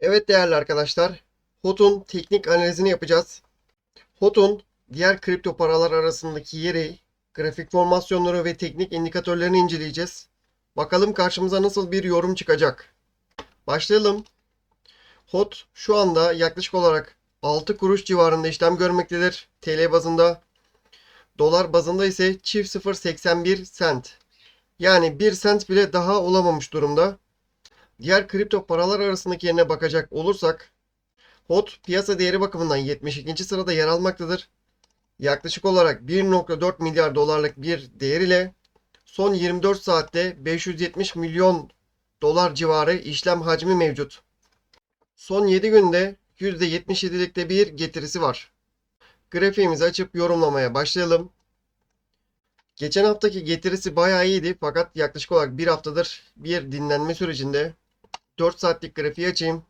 Evet değerli arkadaşlar, HOT'un teknik analizini yapacağız. HOT'un diğer kripto paralar arasındaki yeri, grafik formasyonları ve teknik indikatörlerini inceleyeceğiz. Bakalım karşımıza nasıl bir yorum çıkacak. Başlayalım. HOT şu anda yaklaşık olarak 6 kuruş civarında işlem görmektedir TL bazında. Dolar bazında ise çift 0.81 sent. Yani 1 sent bile daha olamamış durumda. Diğer kripto paralar arasındaki yerine bakacak olursak HOT piyasa değeri bakımından 72. sırada yer almaktadır. Yaklaşık olarak 1.4 milyar dolarlık bir değer ile son 24 saatte 570 milyon dolar civarı işlem hacmi mevcut. Son 7 günde %77'likte bir getirisi var. Grafiğimizi açıp yorumlamaya başlayalım. Geçen haftaki getirisi bayağı iyiydi fakat yaklaşık olarak bir haftadır bir dinlenme sürecinde 4 saatlik grafiği açayım.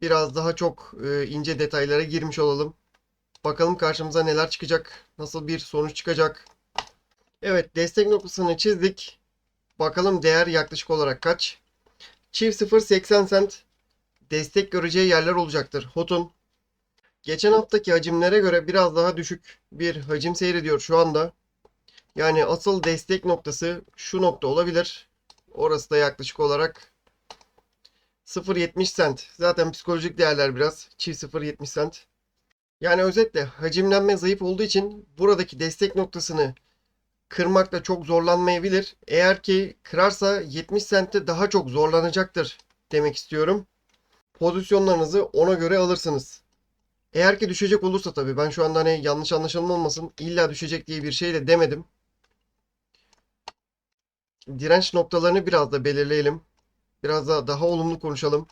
Biraz daha çok e, ince detaylara girmiş olalım. Bakalım karşımıza neler çıkacak, nasıl bir sonuç çıkacak. Evet, destek noktasını çizdik. Bakalım değer yaklaşık olarak kaç? Çift 0.80 cent destek göreceği yerler olacaktır. HOT'un geçen haftaki hacimlere göre biraz daha düşük bir hacim seyrediyor şu anda. Yani asıl destek noktası şu nokta olabilir. Orası da yaklaşık olarak 0.70 cent. Zaten psikolojik değerler biraz. Çift 0.70 cent. Yani özetle hacimlenme zayıf olduğu için buradaki destek noktasını kırmakta çok zorlanmayabilir. Eğer ki kırarsa 70 centte daha çok zorlanacaktır demek istiyorum. Pozisyonlarınızı ona göre alırsınız. Eğer ki düşecek olursa tabii ben şu anda hani yanlış anlaşılma olmasın illa düşecek diye bir şey de demedim. Direnç noktalarını biraz da belirleyelim. Biraz daha daha olumlu konuşalım.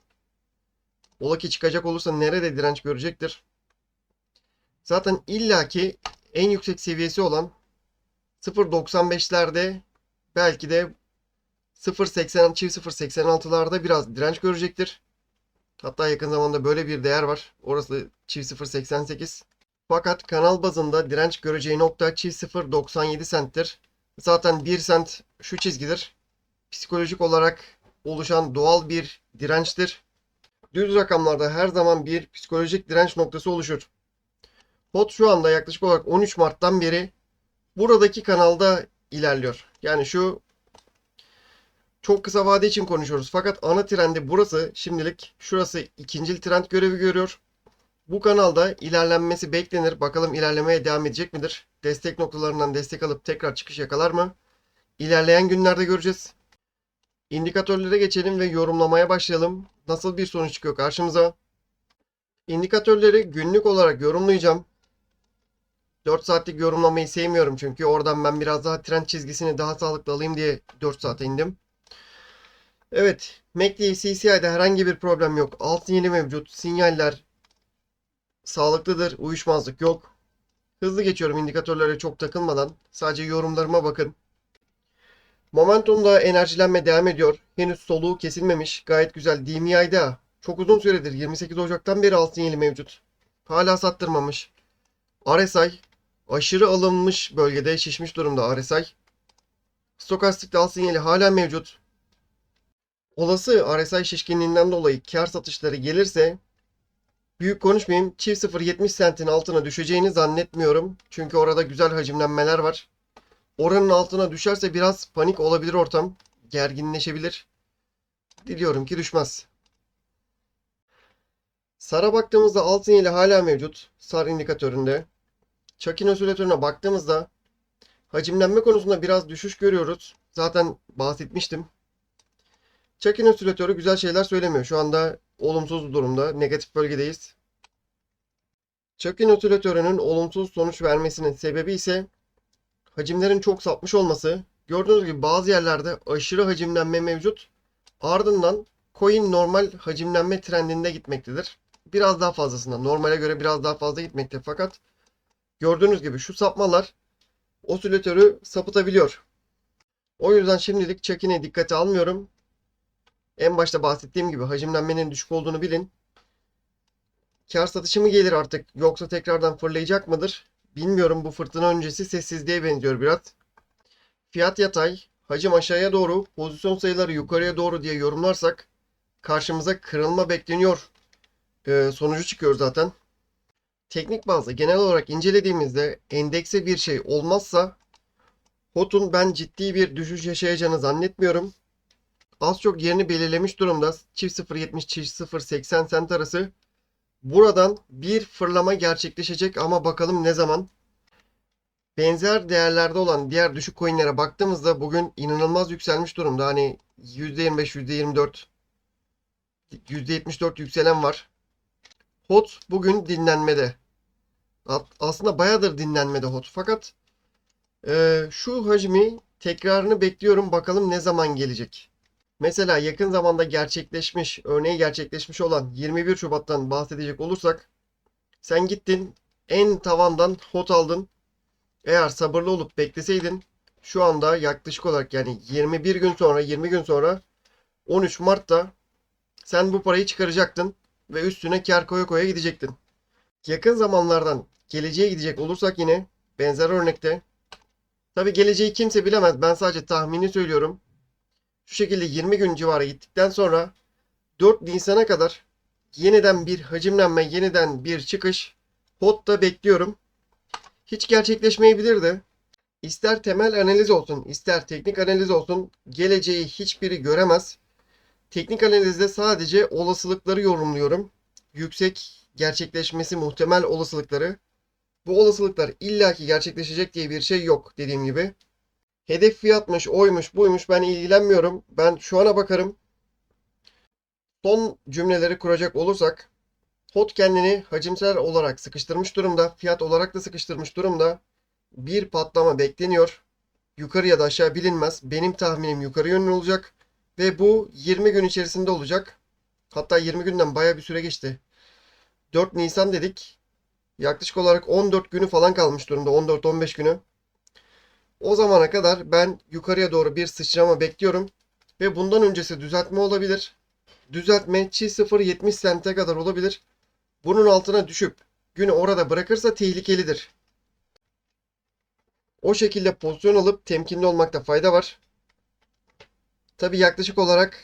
Ola ki çıkacak olursa nerede direnç görecektir? Zaten illaki en yüksek seviyesi olan 0.95'lerde belki de 0.80 çift 0.86'larda biraz direnç görecektir. Hatta yakın zamanda böyle bir değer var. Orası çift 0.88. Fakat kanal bazında direnç göreceği nokta çift 0.97 centtir. Zaten 1 cent şu çizgidir. Psikolojik olarak oluşan doğal bir dirençtir. Düz rakamlarda her zaman bir psikolojik direnç noktası oluşur. HOT şu anda yaklaşık olarak 13 Mart'tan beri buradaki kanalda ilerliyor. Yani şu çok kısa vade için konuşuyoruz. Fakat ana trendi burası. Şimdilik şurası ikincil trend görevi görüyor. Bu kanalda ilerlenmesi beklenir. Bakalım ilerlemeye devam edecek midir? Destek noktalarından destek alıp tekrar çıkış yakalar mı? İlerleyen günlerde göreceğiz. İndikatörlere geçelim ve yorumlamaya başlayalım. Nasıl bir sonuç çıkıyor karşımıza? İndikatörleri günlük olarak yorumlayacağım. 4 saatlik yorumlamayı sevmiyorum çünkü oradan ben biraz daha trend çizgisini daha sağlıklı alayım diye 4 saate indim. Evet, MACD CCI'de herhangi bir problem yok. Alt sinyali mevcut. Sinyaller sağlıklıdır. Uyuşmazlık yok. Hızlı geçiyorum indikatörlere çok takılmadan. Sadece yorumlarıma bakın. Momentumda enerjilenme devam ediyor. Henüz soluğu kesilmemiş. Gayet güzel. DMI'de çok uzun süredir 28 Ocak'tan beri alt sinyali mevcut. Hala sattırmamış. RSI aşırı alınmış bölgede şişmiş durumda RSI. Stokastik alt sinyali hala mevcut. Olası RSI şişkinliğinden dolayı kar satışları gelirse büyük konuşmayayım. Çift 0.70 sentin altına düşeceğini zannetmiyorum. Çünkü orada güzel hacimlenmeler var. Oranın altına düşerse biraz panik olabilir ortam. Gerginleşebilir. Diliyorum ki düşmez. Sar'a baktığımızda alt sinyali hala mevcut. SAR indikatöründe. Çakin osilatörüne baktığımızda hacimlenme konusunda biraz düşüş görüyoruz. Zaten bahsetmiştim. Çakin osilatörü güzel şeyler söylemiyor. Şu anda olumsuz durumda. Negatif bölgedeyiz. Çakin osilatörünün olumsuz sonuç vermesinin sebebi ise hacimlerin çok sapmış olması. Gördüğünüz gibi bazı yerlerde aşırı hacimlenme mevcut. Ardından coin normal hacimlenme trendinde gitmektedir. Biraz daha fazlasında. Normale göre biraz daha fazla gitmekte. Fakat gördüğünüz gibi şu sapmalar osilatörü sapıtabiliyor. O yüzden şimdilik çekine dikkate almıyorum. En başta bahsettiğim gibi hacimlenmenin düşük olduğunu bilin. Kar satışı mı gelir artık yoksa tekrardan fırlayacak mıdır? Bilmiyorum bu fırtına öncesi sessizliğe benziyor biraz. Fiyat yatay, hacim aşağıya doğru, pozisyon sayıları yukarıya doğru diye yorumlarsak karşımıza kırılma bekleniyor e, sonucu çıkıyor zaten. Teknik bazda genel olarak incelediğimizde endekse bir şey olmazsa HOT'un ben ciddi bir düşüş yaşayacağını zannetmiyorum. Az çok yerini belirlemiş durumda. Çift 0.70 çift 0.80 sent arası. Buradan bir fırlama gerçekleşecek ama bakalım ne zaman. Benzer değerlerde olan diğer düşük coinlere baktığımızda bugün inanılmaz yükselmiş durumda. Hani %25, %24, %74 yükselen var. HOT bugün dinlenmede. Aslında bayağıdır dinlenmede HOT. Fakat e, şu hacmi tekrarını bekliyorum. Bakalım ne zaman gelecek. Mesela yakın zamanda gerçekleşmiş, örneği gerçekleşmiş olan 21 Şubat'tan bahsedecek olursak sen gittin en tavandan HOT aldın. Eğer sabırlı olup bekleseydin şu anda yaklaşık olarak yani 21 gün sonra 20 gün sonra 13 Mart'ta sen bu parayı çıkaracaktın ve üstüne kar koya koya gidecektin. Yakın zamanlardan geleceğe gidecek olursak yine benzer örnekte tabi geleceği kimse bilemez. Ben sadece tahmini söylüyorum. Şu şekilde 20 gün civarı gittikten sonra 4 Nisan'a kadar yeniden bir hacimlenme, yeniden bir çıkış HOT'ta bekliyorum. Hiç gerçekleşmeyebilir de ister temel analiz olsun, ister teknik analiz olsun geleceği hiçbiri göremez. Teknik analizde sadece olasılıkları yorumluyorum. Yüksek gerçekleşmesi muhtemel olasılıkları. Bu olasılıklar illaki gerçekleşecek diye bir şey yok dediğim gibi. Hedef fiyatmış, oymuş, buymuş ben ilgilenmiyorum. Ben şu ana bakarım. Son cümleleri kuracak olursak HOT kendini hacimsel olarak sıkıştırmış durumda. Fiyat olarak da sıkıştırmış durumda. Bir patlama bekleniyor. Yukarı ya da aşağı bilinmez. Benim tahminim yukarı yönlü olacak. Ve bu 20 gün içerisinde olacak. Hatta 20 günden baya bir süre geçti. 4 Nisan dedik. Yaklaşık olarak 14 günü falan kalmış durumda. 14-15 günü. O zamana kadar ben yukarıya doğru bir sıçrama bekliyorum. Ve bundan öncesi düzeltme olabilir. Düzeltme çi 0.70 sente kadar olabilir. Bunun altına düşüp günü orada bırakırsa tehlikelidir. O şekilde pozisyon alıp temkinli olmakta fayda var. Tabi yaklaşık olarak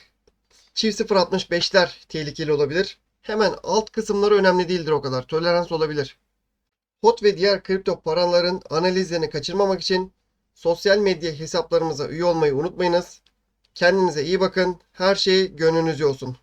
çift 0.65'ler tehlikeli olabilir. Hemen alt kısımları önemli değildir o kadar. Tolerans olabilir. HOT ve diğer kripto paraların analizlerini kaçırmamak için sosyal medya hesaplarımıza üye olmayı unutmayınız. Kendinize iyi bakın. Her şey gönlünüzce olsun.